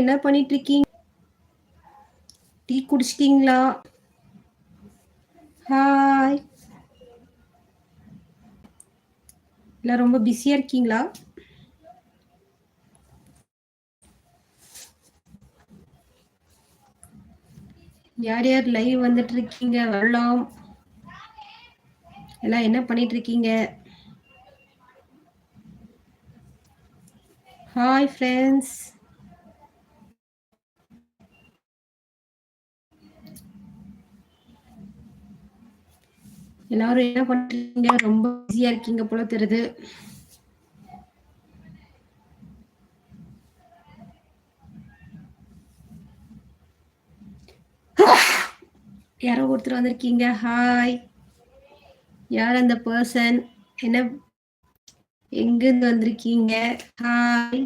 என்ன பண்ணிட்டு இருக்கீங்க டீ குடிச்சிட்டீங்களா? ஹாய் இல்லை ரொம்ப பிஸியா இருக்கீங்களா? யார் யார் லைவ் வந்துட்டு இருக்கீங்க வரலாம். எல்லாம் என்ன பண்ணிட்டு இருக்கீங்க ஹாய் ஃப்ரெண்ட்ஸ் எல்லாரும் என்ன பண்றீங்க ரொம்ப பிஸியா இருக்கீங்க போல தெரியுது. யாரோ ஒருத்தர் வந்திருக்கீங்க. ஹாய் யார் அந்த பர்சன் என்ன? எங்கிருந்து வந்திருக்கீங்க? ஹாய்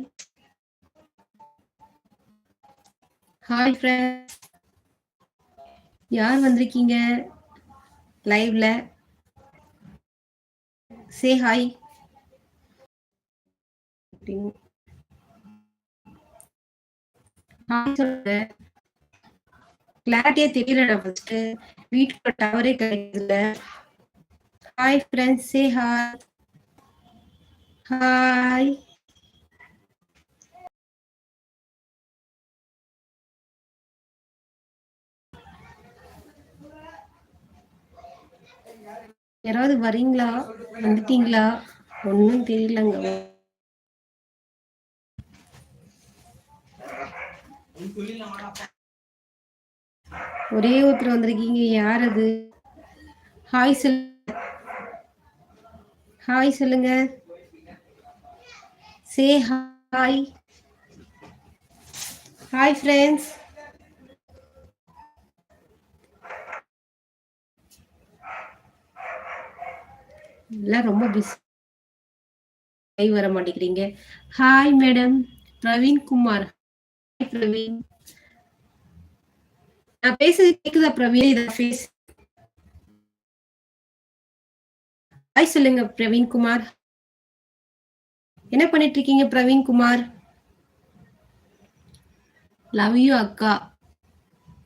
ஹாய் ஃப்ரெண்ட்ஸ் யார் வந்திருக்கீங்க? லைவ்ல சே ஹாய் ஹாய் கிளாரிட்டியே தெரியலடா ஃபர்ஸ்ட் வீட்டுக்கு டவரே கிடைக்கல hi friends say hi hi யாராவது வரீங்களா? வந்துட்டீங்களா? ஒன்றும் தெரியலங்க. ஒரே ஒருத்தர் வந்திருக்கீங்க. யார் அது ஹாய் சொல் ஹாய் சொல்லுங்க. சே ஹாய் ஹாய் ஃப்ரெண்ட்ஸ் எல்லாம் ரொம்ப பிஸி வர மாட்டேங்கிறீங்க. Hi madam Praveen Kumar hi Praveen நான் பேசுறது கேக்குதா பிரவீன் இத ஃபேஸ் ஹாய் சொல்லுங்க பிரவீன் குமார் என்ன பண்ணிட்டு இருக்கீங்க பிரவீன் குமார் லவ் யூ அக்கா.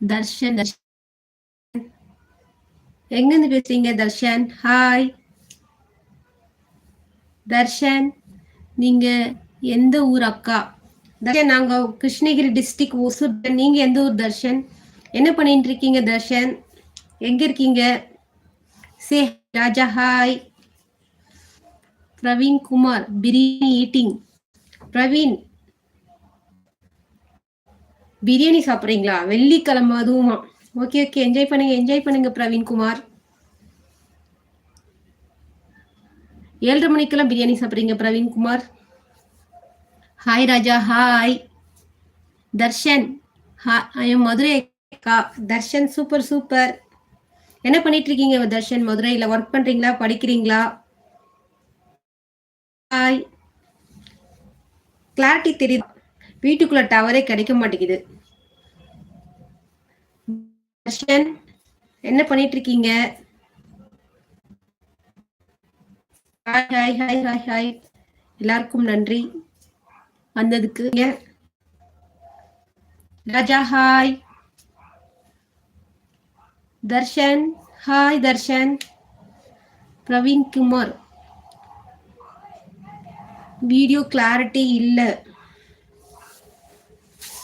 தர்ஷன் தர்ஷன். எங்க இருந்து பேசுறீங்க தர்ஷன்? ஹாய் தர்ஷன் நீங்க எந்த ஊர் அக்கா? தர்ஷன் நாங்க கிருஷ்ணகிரி டிஸ்ட்ரிக் ஒசூர் நீங்க எந்த ஊர் தர்ஷன்? என்ன பண்ணிட்டு இருக்கீங்க தர்ஷன்? எங்க இருக்கீங்க? Say Raja hi. Praveen Kumar biryani eating Praveen biryani சாப்பிட்றீங்களா? வெள்ளிக்கிழமை அதுவுமா. ஓகே ஓகே என்ஜாய் பண்ணுங்க என்ஜாய் பண்ணுங்க பிரவீன் குமார். ஏழரை மணிக்கெல்லாம் பிரியாணி சாப்பிட்றீங்க Praveen Kumar? Hi Raja hi Darshan hi Madurai அக்கா. தர்ஷன் சூப்பர் சூப்பர் என்ன பண்ணிட்டு இருக்கீங்க தர்ஷன்? மதுரையில் ஒர்க் பண்றீங்களா? படிக்கிறீங்களா? ஹாய் கிளாரிட்டி தெரியுது. வீட்டுக்குள்ள டவரே கிடைக்க மாட்டேங்குது. தர்ஷன் என்ன பண்ணிட்டு இருக்கீங்க hi hi hi hi hi எல்லாருக்கும் நன்றி. வந்ததுக்கு. Raja hi Darshan hi Darshan. Praveen Kumar. Video clarity இல்லை.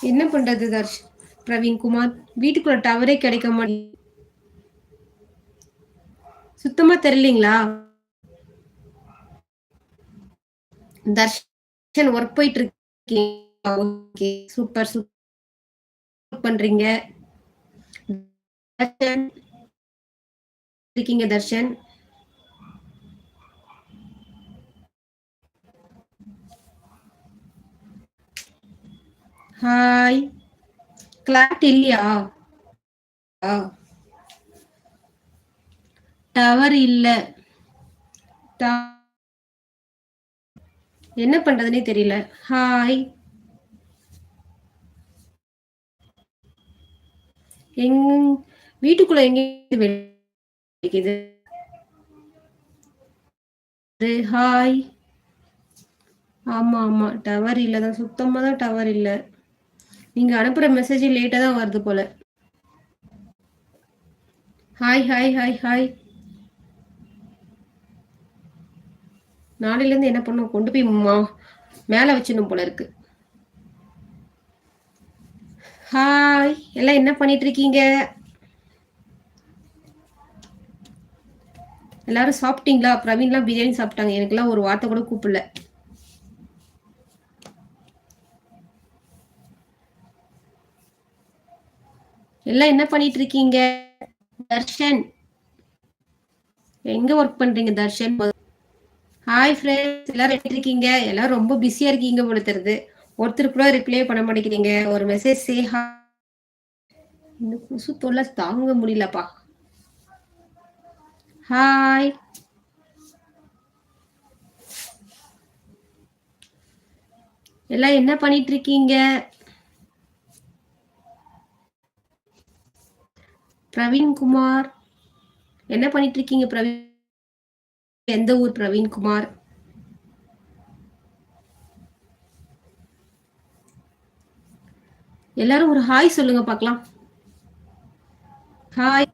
என்ன பண்றது தர்ஷ் பிரவீன் குமார்? வீட்டுக்குள்ள டவரே கிடைக்க மாட்டேங்குது சுத்தமா தெரியலீங்களா? தர்ஷன் ஒர்க் போயிட்டு இருக்கீங்க ஓகே சூப்பர் சூப்பர் பண்றீங்க. தர்ஷன். இருக்கீங்க தர்ஷன். ஹாய் கிளாட் இல்லையா? டவர் இல்ல. என்ன பண்றதுனே தெரியல. ஹாய் எங் வீட்டுக்குள்ள எங்க ஹாய் ஆமா ஆமா. டவர் இல்லதான் சுத்தமா தான் டவர் இல்ல. நீங்க அனுப்புற மெசேஜ் லேட்டா தான் வருது போல. ஹாய் ஹாய் ஹாய் ஹாய் நாளையில இருந்து என்ன பண்ணும்? கொண்டு போய் மா- மேல வச்சிடணும் போல இருக்கு. ஹாய் எல்லாம் என்ன பண்ணிட்டு இருக்கீங்க? எல்லாரும் சாப்பிட்டீங்களா? பிரவீன்லாம் பிரியாணி சாப்பிட்டாங்க. எனக்குலாம் ஒரு வார்த்தை கூட கூப்பிடல. எல்லாம் என்ன பண்ணிட்டு இருக்கீங்க? தர்ஷன். எங்க ஒர்க் பண்றீங்க தர்ஷன்? ஹாய் ஃப்ரெண்ட்ஸ் எல்லாரும் எப்படி இருக்கீங்க? எல்லாரும் ரொம்ப பிஸியா இருக்கீங்க போல தெரியுது. ஒருத்தர் கூட ரிப்ளை பண்ண மாட்டேங்கிறீங்க. ஒரு மெசேஜ் சே இந்த குசு தொல்லை தாங்க முடியலப்பா. ஹாய் எல்லாம் என்ன பண்ணிட்டு இருக்கீங்க? பிரவீன் குமார் என்ன பண்ணிட்டு இருக்கீங்க பிரவீன்? எந்த ஊர் பிரவீன்குமார் எல்லாரும் ஒரு ஹாய் சொல்லுங்க பார்க்கலாம். ஹாய்.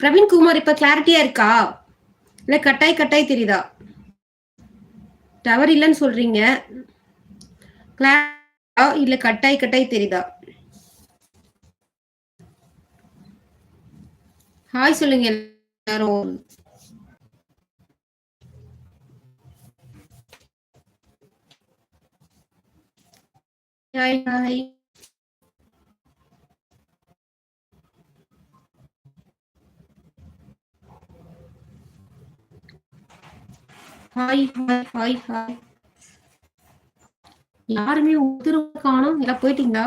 பிரவீன் குமார் இப்ப கிளாரிட்டியா இருக்கா? இல்ல கட்டாய் கட்டாய் தெரியுதா? டவர் இல்லைன்னு சொல்றீங்க. கிளா இல்ல கட்டாய் கட்டாய் தெரியுதா? ஹாய் சொல்லுங்க எல்லாரும். Hi hi hi hi hi hi யாருமே உத்தரவு காணோம். எல்லாம் போயிட்டீங்களா?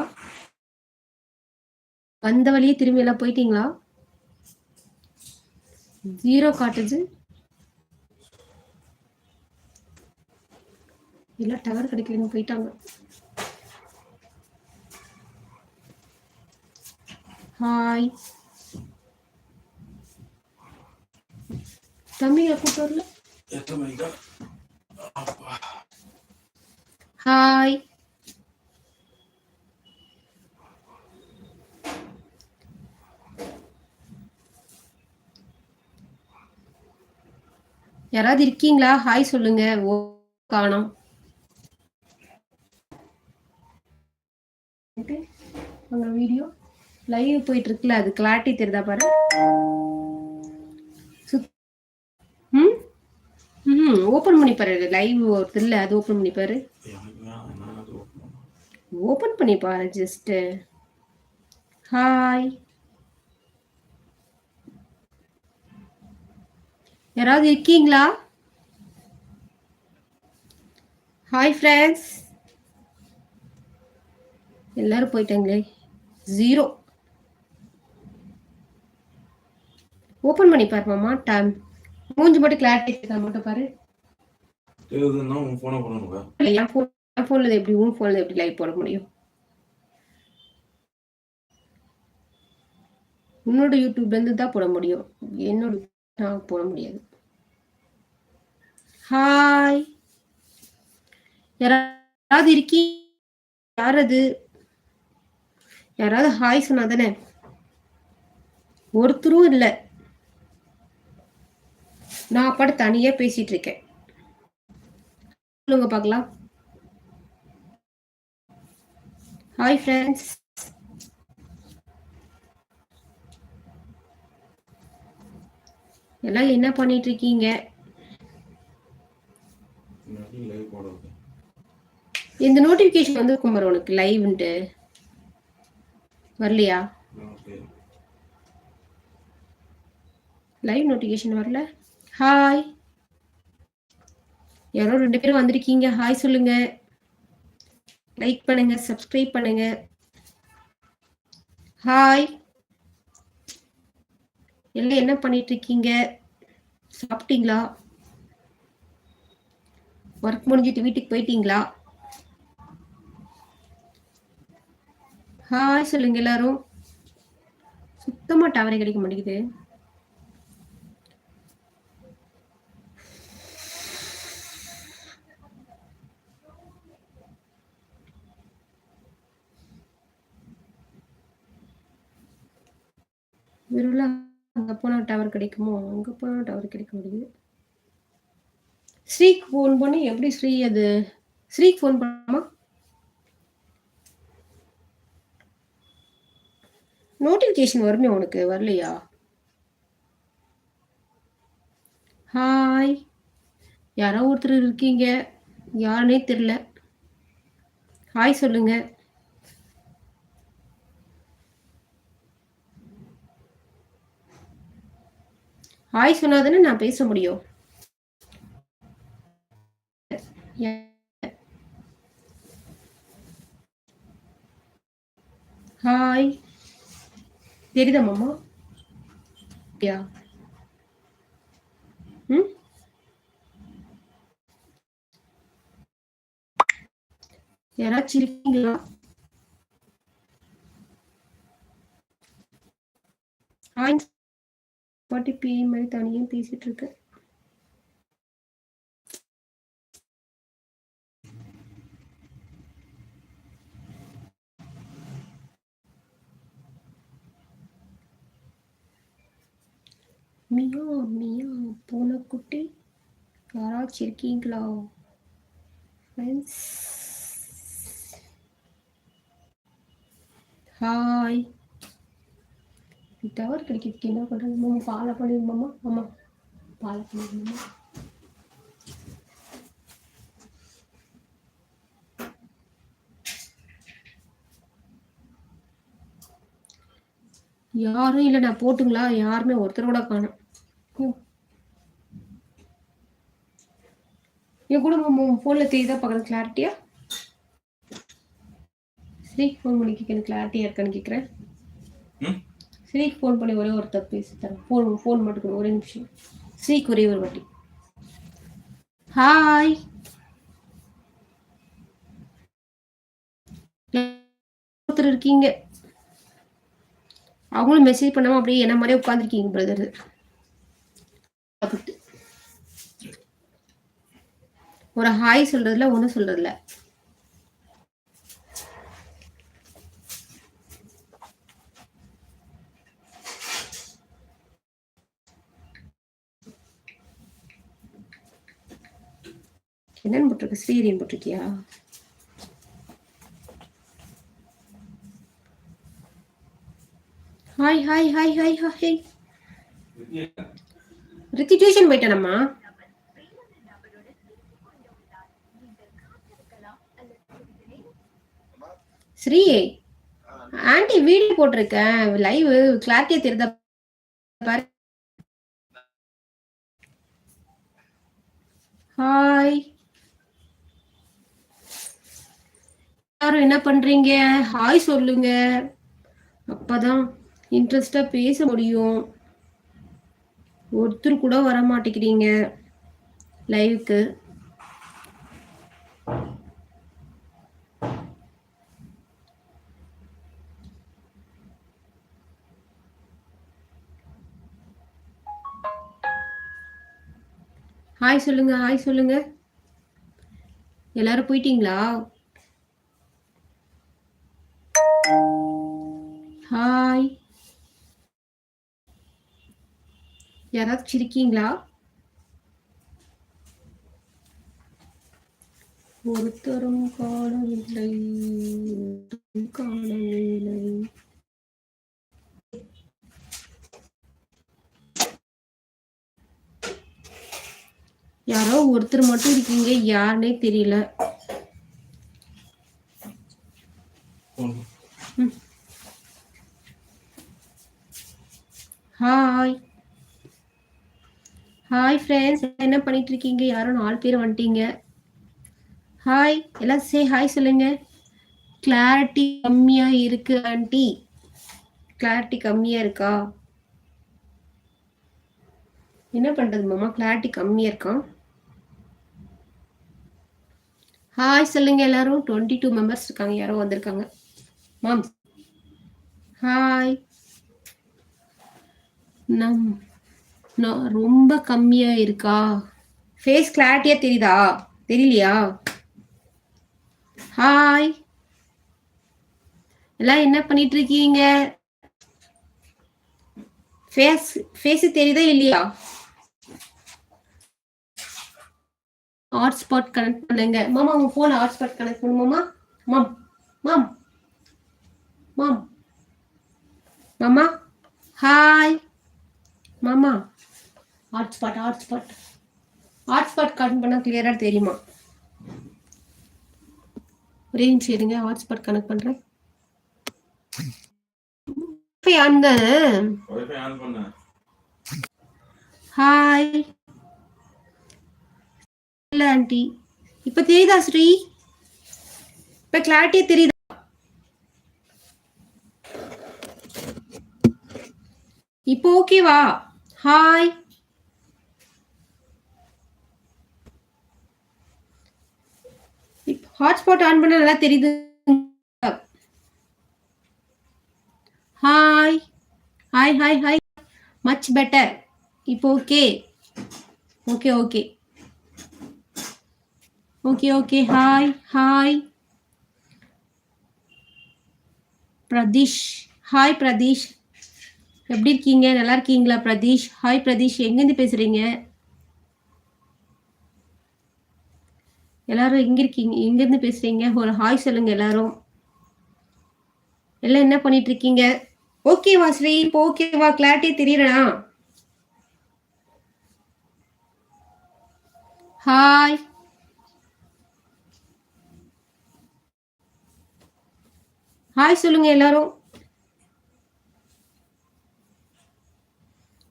வந்த வழியே திரும்பி எல்லாம் போயிட்டீங்களா? ஜீரோ காட்டுது. இல்ல டவர் கிடைக்கலன்னு போயிட்டாங்க. ஹாய் தம்பிங்க கூட்டு வரல. ஹாய் யாராவது இருக்கீங்களா? ஹாய் சொல்லுங்க. ஓ காணோம். உங்க வீடியோ லைவ் போயிட்டு இருக்குல்ல அது கிளாரிட்டி தெரியுதா பாரு. சுத்- ம்? ம் ஓபன் பண்ணி பாரு. லைவ் ஒருத்தர் இல்ல அது ஓபன் பண்ணி பாரு. ஓபன் பண்ணி பாரு ஜஸ்ட் ஹாய் யாராவது இருக்கீங்களா? ஹாய் ஃப்ரெண்ட்ஸ் எல்லாரும் போயிட்டாங்களே. ஜீரோ ஓபன் பண்ணி பாரு மாமா டைம் மூஞ்சி மட்டும் கிளாரிட்டி மட்டும் பாரு. தெரியுதுன்னா உன் போனை பண்ணணுங்க இல்ல, என் phone- என் போன்ல எப்படி உன் போன்ல எப்படி லைவ் போட முடியும்? உன்னோட யூடியூப்ல இருந்து தான் போட முடியும். என்னோட நான் போட முடியாது. ஹாய். யாராவது இருக்கீ யார் அது யாராவது ஹாய் சொன்னா தானே ஒருத்தரும் இல்ல. நான் பாட்டு தனியா பேசிட்டு இருக்கேன். சொல்லுங்க பார்க்கலாம் ஹாய் ஃப்ரெண்ட்ஸ் எல்லாம் என்ன பண்ணிட்டு இருக்கீங்க? இந்த நோட்டிபிகேஷன் வந்து குமார் உனக்கு லைவ்ன்ட்டு வரலையா? லைவ் நோட்டிபிகேஷன் வரல. ஹாய் யாரோ ரெண்டு பேரும் வந்திருக்கீங்க. ஹாய் சொல்லுங்க. லைக் பண்ணுங்க சப்ஸ்கிரைப் பண்ணுங்க. ஹாய் எல்லாம் என்ன பண்ணிட்டு இருக்கீங்க? சாப்பிட்டீங்களா? ஒர்க் முடிஞ்சிட்டு வீட்டுக்கு போயிட்டீங்களா? ஹாய் சொல்லுங்க எல்லாரும். சுத்தமா டவரே கிடைக்க மாட்டேங்குது. விருல அங்க போன டவர் கிடைக்குமோ? அங்க போனா டவர் கிடைக்க முடியுது ஸ்ரீக்கு ஃபோன் பண்ணி எப்படி ஸ்ரீ அது ஸ்ரீக்கு ஃபோன் பண்ணாமா? நோட்டிஃபிகேஷன் வருமே உனக்கு வரலையா? ஹாய் யாரோ ஒருத்தர் இருக்கீங்க. யாருனே தெரில ஹாய் சொல்லுங்க. ஹாய் சொன்னாதானே நான் பேச முடியும்? ஹாய் தெரியுதா மாமா? யா ம்? யாராச்சும் இருக்கீங்களா? ஹாய் பாட்டி பி மாதிரி தனியும் பேசிட்டு இருக்கேன் மியா மியா பூனைக்குட்டி யாராச்சும் இருக்கீங்களா? ஃப்ரெண்ட்ஸ் ஹாய் டவர் கிடைக்கிறதுக்கு என்ன பண்ணுறது மாமா பாலை பண்ணிடுமாம்மா ஆமா பாலை பண்ணிடுமாம்மா யாரும் இல்லை நான் போட்டுங்களா? யாருமே ஒருத்தர் கூட காணும். என் கூட ஃபோனில் தெரியுதா பார்க்குறேன் கிளாரிட்டியா ஸ்ரீக்கு ஃபோன் பண்ணி கேட்கணும் கிளாரிட்டியா இருக்கான்னு கேட்குறேன். ம்? ஸ்ரீக்கு ஃபோன் பண்ணி ஒரே ஒரு தப்பு பேசி தரேன். ஃபோன் ஃபோன் மட்டும் ஒரே நிமிஷம். ஸ்ரீக்கு ஒரே ஒரு வாட்டி. ஹாய் ஒருத்தர் இருக்கீங்க. அவங்களும் மெசேஜ் பண்ணாம அப்படியே என்ன மாதிரியே உட்காந்துருக்கீங்க பிரதர் ஒரு ஹாய் சொல்றதுல ஒன்றும் சொல்றதுல. என்னன்னு போட்டிருக்கு? ஸ்ரீரின்னு போட்டிருக்கியா? Hi hi hi hi hi Rithi tuition போயிட்டானம்மா? Sri aunty video போட்டிருக்கேன் லைவ் கிளாரிட்டியா தெரிந்த பாரு. ஹாய் எல்லாரும் என்ன பண்றீங்க? ஹாய் சொல்லுங்க. அப்பதான் இன்ட்ரெஸ்டா பேச முடியும். ஒருத்தர் கூட வர மாட்டேங்கிறீங்க லைவுக்கு ஹாய் சொல்லுங்க. ஹாய் சொல்லுங்க. எல்லாரும் போயிட்டீங்களா? ஹாய் யாராச்சும் இருக்கீங்களா ஒருத்தரும் காணவில்லை காணவில்லை. யாரோ ஒருத்தர் மட்டும் இருக்கீங்க யாருன்னே தெரியல. ஹாய் ஹாய் ஃப்ரெண்ட்ஸ் என்ன பண்ணிட்டு இருக்கீங்க யாரும் நாலு பேர் வந்துட்டீங்க. ஹாய் எல்லாம் சே ஹாய் சொல்லுங்க. கிளாரிட்டி கம்மியா இருக்கு ஆண்டி கிளாரிட்டி கம்மியா இருக்கா? என்ன பண்றது மாமா? கிளாரிட்டி கம்மியா இருக்கா? ஹாய் சொல்லுங்க எல்லாரும். டுவெண்ட்டி டூ மெம்பர்ஸ் இருக்காங்க. யாரோ வந்திருக்காங்க. மாம் ஹாய் நம் நான் ரொம்ப கம்மியா இருக்கா? ஃபேஸ் கிளாரிட்டியா தெரியுதா? தெரியலையா? ஹாய் எல்லாம் என்ன பண்ணிட்டு இருக்கீங்க ஃபேஸ் ஃபேஸ் தெரியுதா இல்லையா? ஹாட்ஸ்பாட் கனெக்ட் பண்ணுங்க. மாமா உங்க போன் ஹாட்ஸ்பாட் கனெக்ட் பண்ணுமாமா மாம். மாம் மாம் மாமா. ஹாய் மாமா ஹாட்ஸ்பாட் ஹாட்ஸ்பாட் ஹாட்ஸ்பாட் கனெக்ட் பண்ணா கிளியரா தெரியுமா? ஒரே நிமிஷம் இருங்க ஹாட்ஸ்பாட் கனெக்ட் வைஃபை ஆன் பண்ண. ஹாய் இல்ல ஆண்டி. இப்ப தெரியுதா ஸ்ரீ? இப்ப கிளாரிட்டியா தெரியுதா? இப்போ ஓகேவா ஹாய் ஹாட்ஸ்பாட் ஆன் பண்ண நல்லா தெரியுது. Hi hi hi hi much better இப்போ okay okay okay okay okay hi hi Pradeesh hi Pradeesh எப்படி இருக்கீங்க? நல்லா இருக்கீங்களா பிரதீஷ் ஹாய் பிரதீஷ் எங்கேருந்து பேசுகிறீங்க எல்லாரும் எங்க இருக்கீங்க? எங்கேருந்து பேசுறீங்க? ஒரு ஹாய் சொல்லுங்க எல்லாரும். எல்லாம் என்ன பண்ணிட்டு இருக்கீங்க? ஓகேவா ஸ்ரீ. இப்போ ஓகேவா கிளாரிட்டி தெரியறா ஹாய் ஹாய் சொல்லுங்க எல்லாரும்.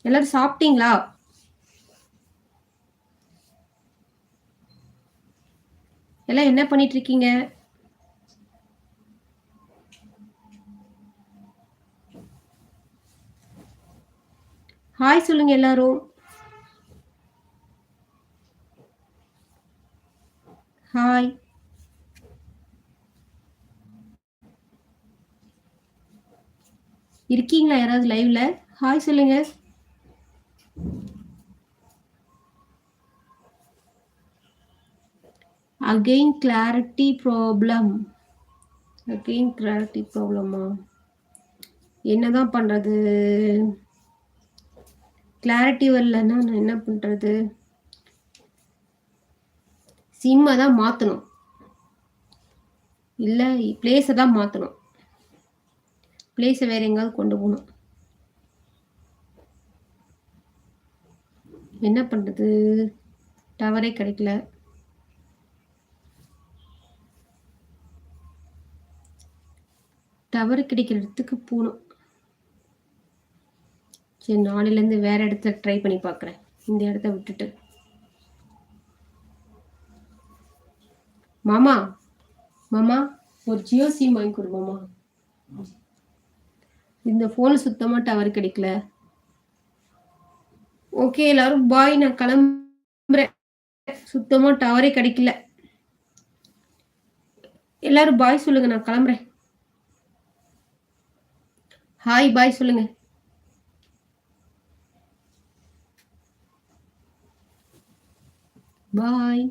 எல்லாரும் சாப்பிட்டீங்களா? எல்லாம் என்ன பண்ணிட்டு இருக்கீங்க ஹாய் சொல்லுங்க எல்லாரும். ஹாய் இருக்கீங்களா யாராவது லைவ்ல ஹாய் சொல்லுங்க. Again clarity problem again clarity ப்ராப்ளமா என்னதான் பண்றது? கிளாரிட்டி வரலன்னா நான் என்ன பண்றது? சிம்மை தான் மாற்றணும் இல்லை பிளேஸை தான் மாற்றணும் பிளேஸை வேற எங்கேயாவது கொண்டு போகணும். என்ன பண்ணுறது டவரே கிடைக்கல. டவர் கிடைக்கிற இடத்துக்கு போகணும். சரி நாளையிலேருந்து வேற இடத்த ட்ரை பண்ணி பார்க்குறேன் இந்த இடத்த விட்டுட்டு. மாமா மாமா ஒரு ஜியோ சிம் வாங்கி கொடு மாமா. இந்த ஃபோன் சுத்தமாக டவர் கிடைக்கல. ஓகே எல்லாரும் பாய் நான் கிளம்புறேன். சுத்தமாக டவரே கிடைக்கல. எல்லாரும் பாய் சொல்லுங்க நான் கிளம்புறேன். ஹாய் பாய் சொல்லுங்க. பாய்